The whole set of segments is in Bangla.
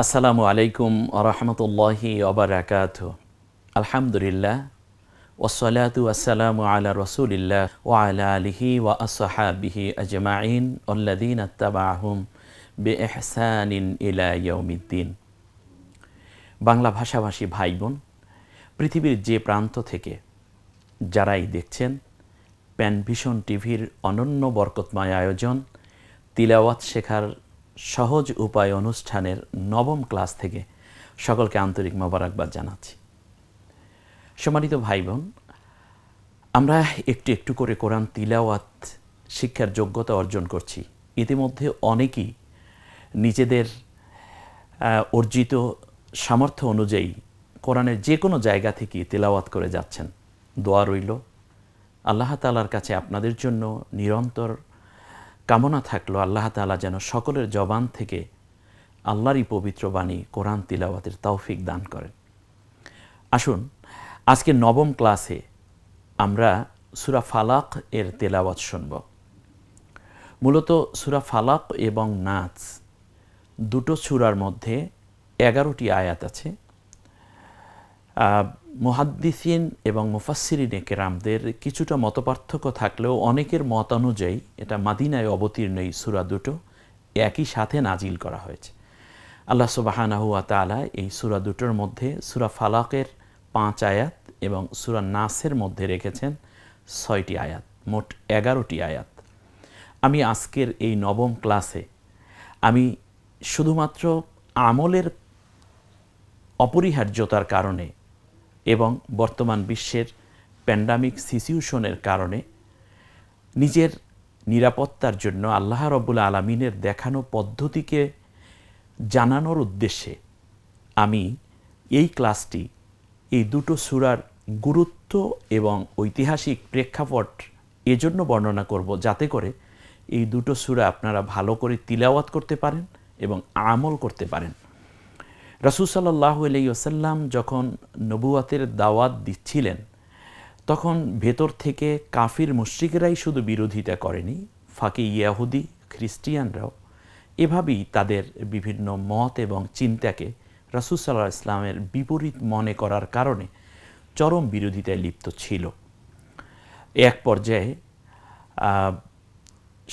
আসসালামু আলাইকুম রহমতুল্লাহি ওবরাকাত আলহামদুলিল্লাহ ওসলাতু আসসালামু আলা রসুলিল্লাহ ও আলা আলিহি ওয়া আসহাবিহি আজমাইন উল্লাদিন আত্তাবাহুম বে এহসানিন ইলা ইয়ৌমিদ্দিন বাংলা ভাষাভাষী ভাই বোন পৃথিবীর যে প্রান্ত থেকে যারাই দেখছেন প্যান প্যানভিশন টিভির অনন্য বরকতময় আয়োজন, তিলাওয়াত শেখার সহজ উপায় অনুষ্ঠানের নবম ক্লাস থেকে সকলকে আন্তরিক মোবারকবাদ জানাচ্ছি। সম্মানিত ভাই বোন আমরা একটু একটু করে কোরআন তিলাওয়াত শিক্ষার যোগ্যতা অর্জন করছি। ইতিমধ্যে অনেকেই নিজেদের অর্জিত সামর্থ্য অনুযায়ী কোরআনের যে কোনো জায়গা থেকে তিলাওয়াত করে যাচ্ছেন। দোয়া রইল। আল্লাহ তালার কাছে আপনাদের জন্য নিরন্তর কামনা থাকল আল্লাহ তালা যেন সকলের জবান থেকে আল্লাহরই পবিত্র বাণী, কোরআন তিলাওয়াতের তৌফিক দান করেন। আসুন, আজকে নবম ক্লাসে আমরা সুরা ফালাক এর তেলাওয়াত শুনব। মূলত সুরা ফালাক এবং নাচ দুটো সুরার মধ্যে এগারোটি আয়াত আছে। মুহাদ্দিসিন এবং মুফাসিরিন কেরামদের কিছুটা মতপার্থক্য থাকলেও অনেকের মত অনুযায়ী এটা মাদিনায় অবতীর্ণ এই সুরা দুটো একই সাথে নাজিল করা হয়েছে। আল্লাহ সুবাহানাহুয়া তালা এই সুরা দুটোর মধ্যে সুরা ফালাকের পাঁচ আয়াত এবং সুরা নাসের মধ্যে রেখেছেন ছয়টি আয়াত, মোট এগারোটি আয়াত। আমি আজকের এই নবম ক্লাসে আমি শুধুমাত্র আমলের অপরিহার্যতার কারণে এবং বর্তমান বিশ্বের প্যান্ডামিক সিচুয়েশনের কারণে নিজের নিরাপত্তার জন্য আল্লাহ রব্বুল আলমিনের দেখানো পদ্ধতিকে জানানোর উদ্দেশ্যে আমি এই ক্লাসটি এই দুটো সুরার গুরুত্ব এবং ঐতিহাসিক প্রেক্ষাপট এজন্য বর্ণনা করব যাতে করে এই দুটো সুরা আপনারা ভালো করে তিলাওয়াত করতে পারেন এবং আমল করতে পারেন। রাসুল সাল্লাহ আলাইসাল্লাম যখন নবুয়াতের দাওয়াত দিচ্ছিলেন, তখন ভেতর থেকে কাফির মুশ্রিকেরাই শুধু বিরোধিতা করেনি, ফাঁকি ইয়াহুদি, খ্রিস্টিয়ানরাও। এভাবেই তাদের বিভিন্ন মত এবং চিন্তাকে রাসুল সাল্লাহ ইসলামের বিপরীত মনে করার কারণে চরম বিরোধিতায় লিপ্ত ছিল। এক পর্যায়ে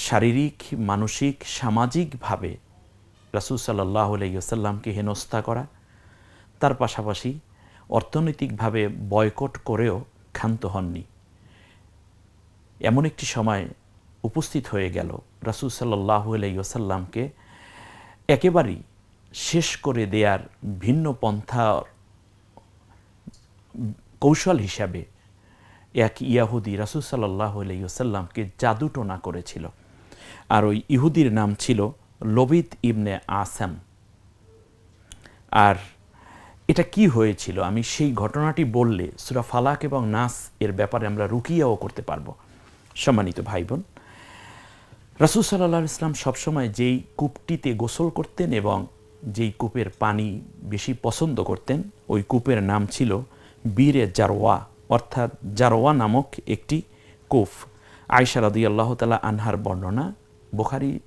শারীরিক, মানসিক, সামাজিকভাবে রাসুল সাল্লাহ আলাইসাল্লামকে হেনস্থা করা, তার পাশাপাশি অর্থনৈতিকভাবে বয়কট করেও ক্ষান্ত হননি। এমন একটি সময় উপস্থিত হয়ে গেল রাসুল সাল্লাহ আলাইসাল্লামকে একেবারেই শেষ করে দেয়ার ভিন্ন পন্থার কৌশল হিসাবে এক ইয়াহুদি রাসুল সাল্লাহ আলাইসাল্লামকে জাদুটোনা করেছিল। আর ওই ইহুদির নাম ছিল লবিত ইবনে আসাম। আর এটা কি হয়েছিল? আমি সেই ঘটনাটি বললে সুরা ফালাক এবং নাস এর ব্যাপারে আমরা রুকিয়াও করতে পারব। সম্মানিত ভাই বোন রাসুল সাল্লাহ ইসলাম সবসময় যেই কূপটিতে গোসল করতেন এবং যেই কূপের পানি বেশি পছন্দ করতেন, ওই কূপের নাম ছিল বীরে জারোয়া অর্থাৎ জারোয়া নামক একটি কূপ। আয়সা রাদি আল্লাহ তালা আনহার বর্ণনা বুখারি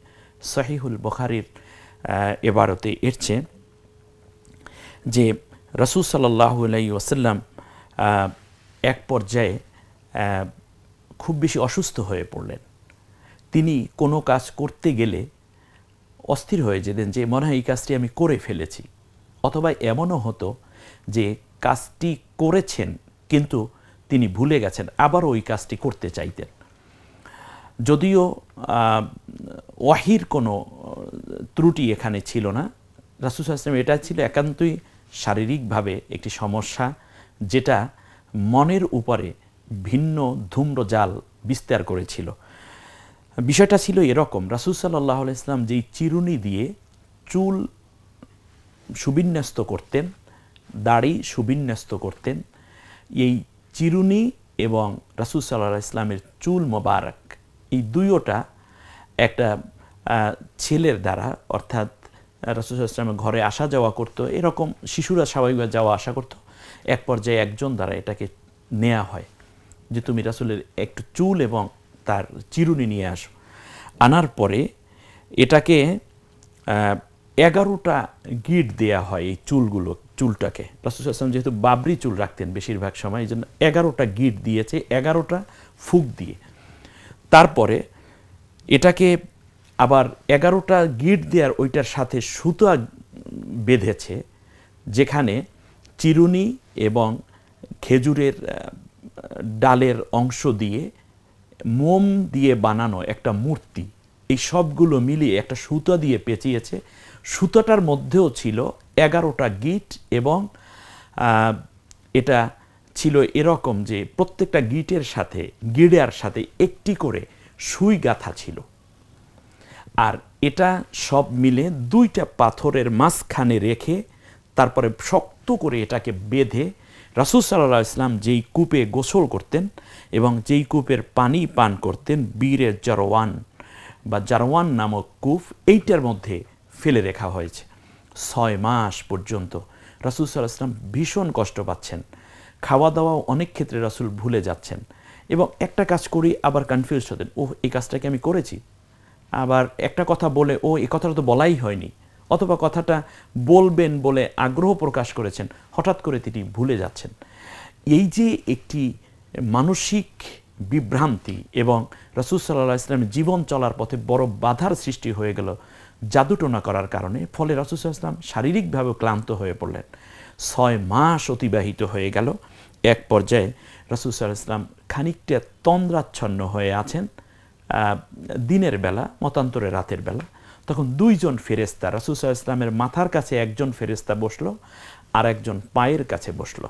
সহিহুল বুখারির এবারতে এরছে যে রসুল সাল্লাহ আলাই ওসাল্লাম এক পর্যায়ে খুব বেশি অসুস্থ হয়ে পড়লেন। তিনি কোনো কাজ করতে গেলে অস্থির হয়ে যেতেন যে, মনে হয় এই কাজটি আমি করে ফেলেছি। অথবা এমনও হতো যে, কাজটি করেছেন কিন্তু তিনি ভুলে গেছেন আবার ওই কাজটি করতে চাইতেন। যদিও ওয়াহির কোনো ত্রুটি এখানে ছিল না। রাসুল আসলাম এটা ছিল একান্তই শারীরিকভাবে একটি সমস্যা, যেটা মনের উপরে ভিন্ন ধূম্রজাল বিস্তার করেছিল। বিষয়টা ছিল এরকম, রাসুল সাল্লাহ ইসলাম যেই চিরুনি দিয়ে চুল সুবিন্যস্ত করতেন, দাড়ি সুবিন্যস্ত করতেন, এই চিরুনি এবং রাসুল সাল্লাহ ইসলামের চুল মোবারক, এই দুইওটা একটা ছেলের দ্বারা, অর্থাৎ রাসুল ইসলামের ঘরে আসা যাওয়া করতো, এরকম শিশুরা স্বাভাবিকভাবে যাওয়া আসা করতো। এক পর্যায়ে একজন দ্বারা এটাকে নেওয়া হয়, যে তুমি রাসুলের একটু চুল এবং তার চিরুনি নিয়ে আসো। আনার পরে এটাকে এগারোটা গিট দেয়া হয় এই চুলগুলো, চুলটাকে। রাসুল আসলাম যেহেতু বাবরি চুল রাখতেন বেশিরভাগ সময়, এই জন্য এগারোটা গিট দিয়েছে, এগারোটা ফুক দিয়ে। তারপরে এটাকে আবার এগারোটা গিট দেওয়ার ওইটার সাথে সুতা বেঁধেছে, যেখানে চিরুনি এবং খেজুরের ডালের অংশ দিয়ে মোম দিয়ে বানানো একটা মূর্তি। এই সবগুলো মিলিয়ে একটা সুতা দিয়ে পেঁচিয়েছে। সুতাটার মধ্যেও ছিল এগারোটা গিট এবং এটা ছিল এরকম যে প্রত্যেকটা গিটের সাথে, গিড়ার সাথে একটি করে সুই গাঁথা ছিল। আর এটা সব মিলে দুইটা পাথরের মাঝখানে রেখে তারপরে শক্ত করে এটাকে বেঁধে রাসুল সাল্লাহ ইসলাম যেই কূপে গোসল করতেন এবং যেই কূপের পানি পান করতেন, বীরের জারওয়ান বা জারওয়ান নামক কূপ এইটার মধ্যে ফেলে রাখা হয়েছে। ছয় মাস পর্যন্ত রাসুল সাল্লাহ ইসলাম ভীষণ কষ্ট পাচ্ছেন। খাওয়া দাওয়াও অনেক ক্ষেত্রে রাসুল ভুলে যাচ্ছেন। এবং একটা কাজ করি, আবার কনফিউজ হতেন ও এই কাজটাকে আমি করেছি? আবার একটা কথা বলে ও এই কথাটা তো বলাই হয়নি। অথবা কথাটা বলবেন বলে আগ্রহ প্রকাশ করেছেন, হঠাৎ করে তিনি ভুলে যাচ্ছেন। এই যে একটি মানসিক বিভ্রান্তি এবং রসুল সাল্লাহ ইসলামের জীবন চলার পথে বড় বাধার সৃষ্টি হয়ে গেল জাদুটোনা করার কারণে, ফলে রসুল ইসলাম শারীরিকভাবে ক্লান্ত হয়ে পড়লেন। ছয় মাস অতিবাহিত হয়ে গেল। এক পর্যায়ে রসুল সাল্লাহ ইসলাম খানিকটা তন্দ্রাচ্ছন্ন হয়ে আছেন দিনের বেলা, মতান্তরে রাতের বেলা। তখন দুইজন ফেরেস্তা রাসুসাহ ইসলামের মাথার কাছে একজন ফেরেস্তা বসল আর একজন পায়ের কাছে বসল।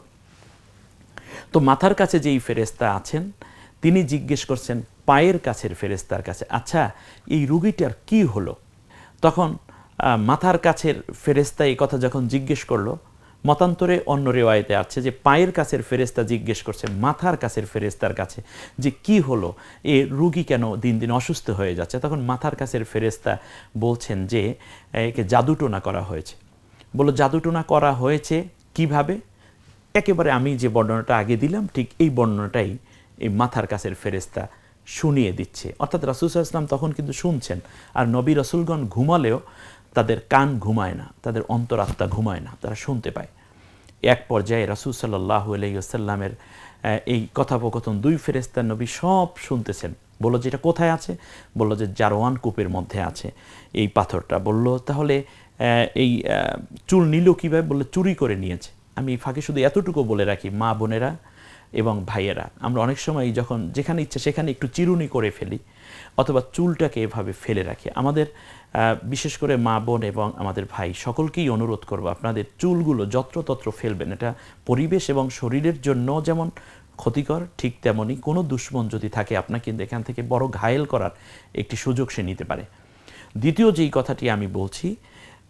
তো মাথার কাছে যেই ফেরেস্তা আছেন, তিনি জিজ্ঞেস করছেন, পায়ের কাছের ফেরেস্তার কাছে আচ্ছা এই রুগীটার কি হলো? তখন মাথার কাছের ফেরেস্তা এই কথা যখন জিজ্ঞেস করল মতান্তরে অন্য রেওয়ায়তে আছে যে পায়ের কাছের ফেরেস্তা জিজ্ঞেস করছে, মাথার কাছের ফেরেস্তার কাছে, যে কি হলো? এ রুগী কেন দিন দিন অসুস্থ হয়ে যাচ্ছে? তখন মাথার কাছের ফেরেস্তা বলছেন যে, একে জাদুটোনা করা হয়েছে। বলো জাদুটোনা করা হয়েছে কীভাবে? একেবারে আমি যে বর্ণনাটা আগে দিলাম, ঠিক এই বর্ণনাটাই এই মাথার কাছের ফেরেস্তা শুনিয়ে দিচ্ছে। অর্থাৎ রাসুল ইসলাম তখন কিন্তু শুনছেন। আর নবী রসুলগণ ঘুমালেও তাদের কান ঘুমায় না, তাদের অন্তরাত্মা ঘুমায় না, তারা শুনতে পায়। এক পর্যায়ে রাসুল সাল্লাহ আলাইসাল্লামের এই কথোপকথন দুই ফেরেস্তার নবী সব শুনতেছেন। বলল যে এটা কোথায় আছে? বলল, যে জারোয়ান কূপের মধ্যে আছে এই পাথরটা। বলল, তাহলে এই চুল নিল কীভাবে? বলল, চুরি করে নিয়েছে। আমি ফাঁকে শুধু এতটুকু বলে রাখি, মা বোনেরা এবং ভাইয়েরা, আমরা অনেক সময় যখন যেখানে ইচ্ছে সেখানে একটু চিরুনি করে ফেলি অথবা চুলটাকে এভাবে ফেলে রাখি। আমাদের বিশেষ করে মা, বোন এবং আমাদের ভাই সকলকেই অনুরোধ করব আপনাদের চুলগুলো যত্রতত্র ফেলবেন। এটা পরিবেশ এবং শরীরের জন্য যেমন ক্ষতিকর, ঠিক তেমনই কোনো দুশ্মন যদি থাকে আপনাকে কিন্তু এখান থেকে বড় ঘায়েল করার একটি সুযোগ সে নিতে পারে। দ্বিতীয় যেই কথাটি আমি বলছি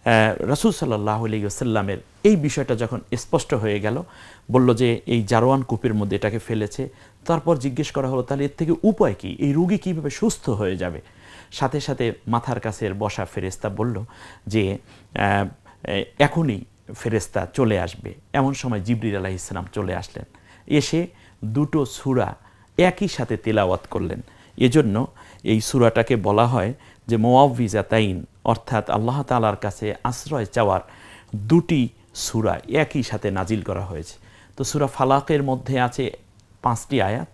রসুল সাল্লাহ আলাইসাল্লামের এই বিষয়টা যখন স্পষ্ট হয়ে গেল, বলল যে এই জারোয়ান কূপের মধ্যে এটাকে ফেলেছে, তারপর জিজ্ঞেস করা হলো, তাহলে এর থেকে উপায় কি? এই রুগী কীভাবে সুস্থ হয়ে যাবে? সাথে সাথে মাথার কাছের বসা ফেরেস্তা বলল যে এখনই ফেরেস্তা চলে আসবে। এমন সময় জিবরির আলাহ ইসলাম চলে আসলেন। এসে দুটো সুরা একই সাথে তেলাওয়াত করলেন। এজন্য এই সুরাটাকে বলা হয় যে মোয়াবিজাতাইন অর্থাৎ আল্লাহ তালার কাছে আশ্রয় চাওয়ার দুটি সুরা একই সাথে নাজিল করা হয়েছে। তো সুরা ফালাকের মধ্যে আছে পাঁচটি আয়াত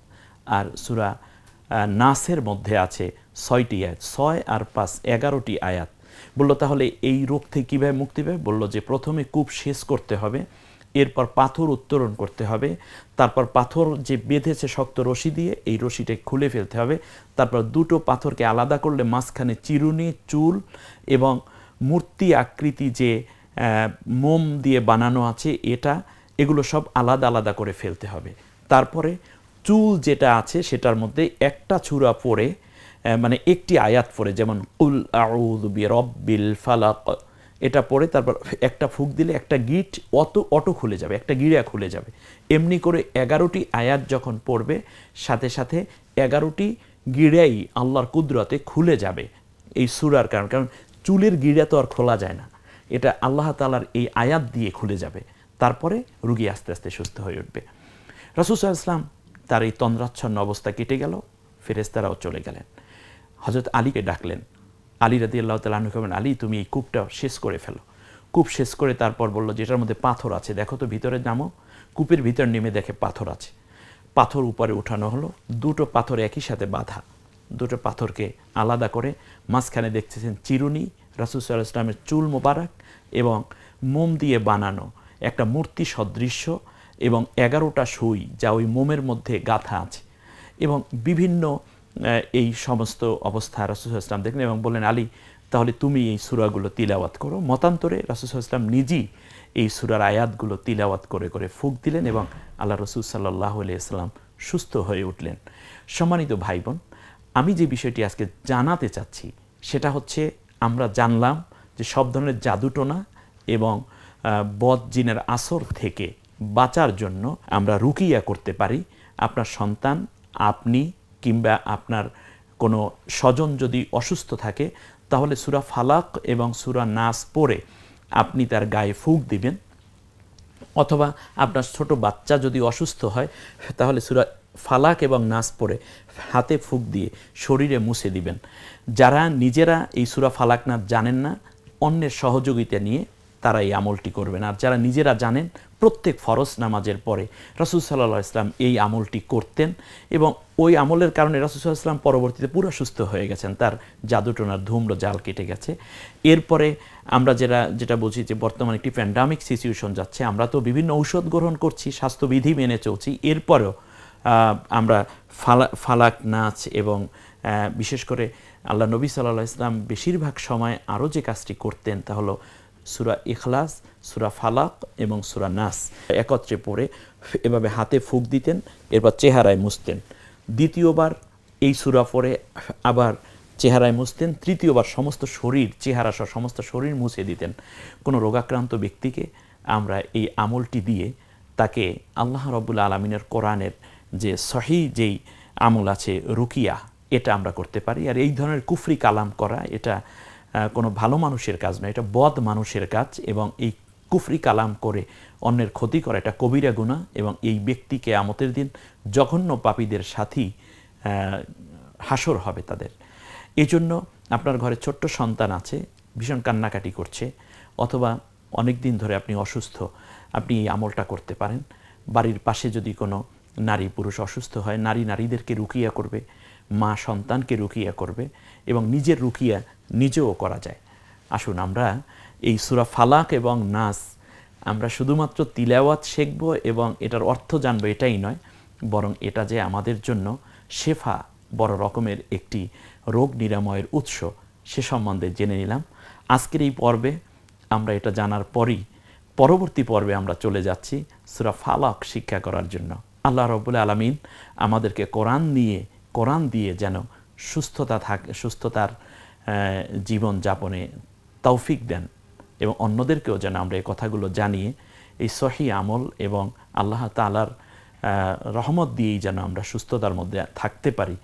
আর সুরা নাসের মধ্যে আছে ছয়টি আয়াত। ছয় আর পাঁচ এগারোটি আয়াত। বলল, তাহলে এই রোগ থেকে কীভাবে মুক্তি পাবে? বলল যে, প্রথমে কূপ শেষ করতে হবে এরপর পাথর উত্তোলন করতে হবে। তারপর পাথর যে বেঁধেছে শক্ত রশি দিয়ে, এই রশিটা খুলে ফেলতে হবে। তারপর দুটো পাথরকে আলাদা করলে মাঝখানে চিরুনি, চুল এবং মূর্তি আকৃতি যে মোম দিয়ে বানানো আছে এটা, এগুলো সব আলাদা আলাদা করে ফেলতে হবে। তারপরে চুল যেটা আছে সেটার মধ্যে একটা ছুরা পরে মানে একটি আয়াত পরে, যেমন, উল আউযু বিরব্বিল ফালাক। এটা পরে তারপর একটা ফুক দিলে একটা গিট অত অটো খুলে যাবে, একটা গিরা খুলে যাবে। এমনি করে এগারোটি আয়াত যখন পড়বে, সাথে সাথে এগারোটি গিড়াই আল্লাহর কুদরতে খুলে যাবে এই সুরার কারণ। কারণ চুলের গিড়া তো আর খোলা যায় না। এটা আল্লাহ তালার এই আয়াত দিয়ে খুলে যাবে। তারপরে রুগী আস্তে আস্তে সুস্থ হয়ে উঠবে। রসুল ইসলাম তার এই তন্দ্রাচ্ছন্ন অবস্থা কেটে গেল ফেরেস্তারাও চলে গেলেন। হজরত আলীকে ডাকলেন আলী রাদি আল্লাহ তালু কেমন আলী, তুমি এই কূপটা শেষ করে ফেলো। কূপ শেষ করে তারপর বলল, যেটার মধ্যে পাথর আছে, দেখো তো ভিতরে নামো। কূপের ভিতর নেমে দেখে পাথর আছে। পাথর উপরে উঠানো হলো, দুটো পাথর একই সাথে বাঁধা। দুটো পাথরকে আলাদা করে মাঝখানে দেখতেছেন চিরুনি রাসুসাল্লাহ ইসলামের চুল মোবারক এবং মোম দিয়ে বানানো একটা মূর্তি সদৃশ্য এবং এগারোটা সুই যা ওই মোমের মধ্যে গাথা আছে। এবং বিভিন্ন এই সমস্ত অবস্থা রাসুসাল ইসলাম দেখলেন এবং বললেন, আলী, তাহলে তুমি এই সুরাগুলো তিলাওয়াত করো। মতান্তরে রাসুসাল ইসলাম নিজেই এই সুরার আয়াতগুলো তিলাওয়াত করে করে ফুক দিলেন এবং আল্লাহ রসুল সাল্লাহ ইসলাম সুস্থ হয়ে উঠলেন। সম্মানিত ভাই বোন আমি যে বিষয়টি আজকে জানাতে চাচ্ছি, সেটা হচ্ছে আমরা জানলাম যে সব ধরনের জাদুটোনা এবং বদ জিনের আসর থেকে বাঁচার জন্য আমরা রুকিয়া করতে পারি। আপনার সন্তান, আপনি কিংবা আপনার কোনো স্বজন যদি অসুস্থ থাকে, তাহলে সুরা ফালাক এবং সুরা নাস পড়ে আপনি তার গায়ে ফুক দিবেন। অথবা আপনার ছোট বাচ্চা যদি অসুস্থ হয়, তাহলে সুরা ফালাক এবং নাচ পড়ে হাতে ফুক দিয়ে শরীরে মুছে দিবেন। যারা নিজেরা এই সুরা ফালাক নাচ জানেন না, অন্যের সহযোগিতা নিয়ে তারা এই আমলটি করবেন। আর যারা নিজেরা জানেন, প্রত্যেক ফরজ নামাজের পরে রসুল সাল্লাহ ইসলাম এই আমলটি করতেন এবং ওই আমলের কারণে রসুল ইসলাম পরবর্তীতে পুরো সুস্থ হয়ে গেছেন। তার জাদুটোনার ধূম্র জাল কেটে গেছে। এরপরে আমরা যেটা যেটা বুঝি যে বর্তমানে একটি প্যান্ডামিক সিচুয়েশন যাচ্ছে, আমরা তো বিভিন্ন ঔষধ গ্রহণ করছি, স্বাস্থ্যবিধি মেনে চলছি। এরপরেও আমরা ফালা, ফালাক নাচ এবং বিশেষ করে আল্লাহ নবী সাল্লাহ ইসলাম বেশিরভাগ সময় আরও যে কাজটি করতেন তা হলো সুরা ইখলাস, সুরা ফালাক এবং সুরা নাস একত্রে পড়ে এভাবে হাতে ফুক দিতেন, এরপর চেহারায় মুছতেন। দ্বিতীয়বার এই সুরা পরে আবার চেহারায় মুছতেন, তৃতীয়বার সমস্ত শরীর, চেহারা সহ সমস্ত শরীর মুছে দিতেন। কোনো রোগাক্রান্ত ব্যক্তিকে আমরা এই আমলটি দিয়ে তাকে আল্লাহ রব্বুল আলমিনের কোরআনের যে সহি যেই আমল আছে রুকিয়া, এটা আমরা করতে পারি। আর এই ধরনের কুফরি কালাম করা, এটা কোনো ভালো মানুষের কাজ নয়, এটা বদ মানুষের কাজ এবং এই কুফরি কালাম করে অন্যের ক্ষতি করা, এটা কবিরা গুণা এবং এই ব্যক্তিকে আমতের দিন জঘন্য পাপীদের সাথী হাসর হবে তাদের। এই জন্য আপনার ঘরে ছোট্ট সন্তান আছে, ভীষণ কান্নাকাটি করছে, অথবা অনেক দিন ধরে আপনি অসুস্থ, আপনি এই আমলটা করতে পারেন। বাড়ির পাশে যদি কোনো নারী পুরুষ অসুস্থ হয়, নারী নারীদেরকে রুকিয়া করবে, মা সন্তানকে রুকিয়া করবে এবং নিজের রুকিয়া নিজেও করা যায়। আসুন আমরা এই সুরা ফালাক এবং নাস আমরা শুধুমাত্র তিলাওয়াত শিখব এবং এটার অর্থ জানব এটাই নয়, বরং এটা যে আমাদের জন্য শেফা বড় রকমের একটি রোগ নিরাময়ের উৎস সে সম্বন্ধে জেনে নিলাম। আজকের এই পর্বে আমরা এটা জানার পরই, পরবর্তী পর্বে আমরা চলে যাচ্ছি সুরা ফালাক শিক্ষা করার জন্য। আল্লাহ রব্বুল আলমিন আমাদেরকে কোরআন নিয়ে, কোরআন দিয়ে যেন সুস্থতা থাকে, সুস্থতার জীবন যাপনে তৌফিক দেন এবং অন্যদেরকেও যেন আমরা এই কথাগুলো জানিয়ে এই সহি আমল এবং আল্লাহ তালার রহমত দিয়েই যেন আমরা সুস্থতার মধ্যে থাকতে পারি,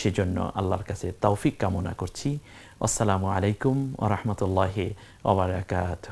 সেজন্য আল্লাহর কাছে তৌফিক কামনা করছি। আসসালামু আলাইকুম ও রহমতুল্লাহ ওবরাকাত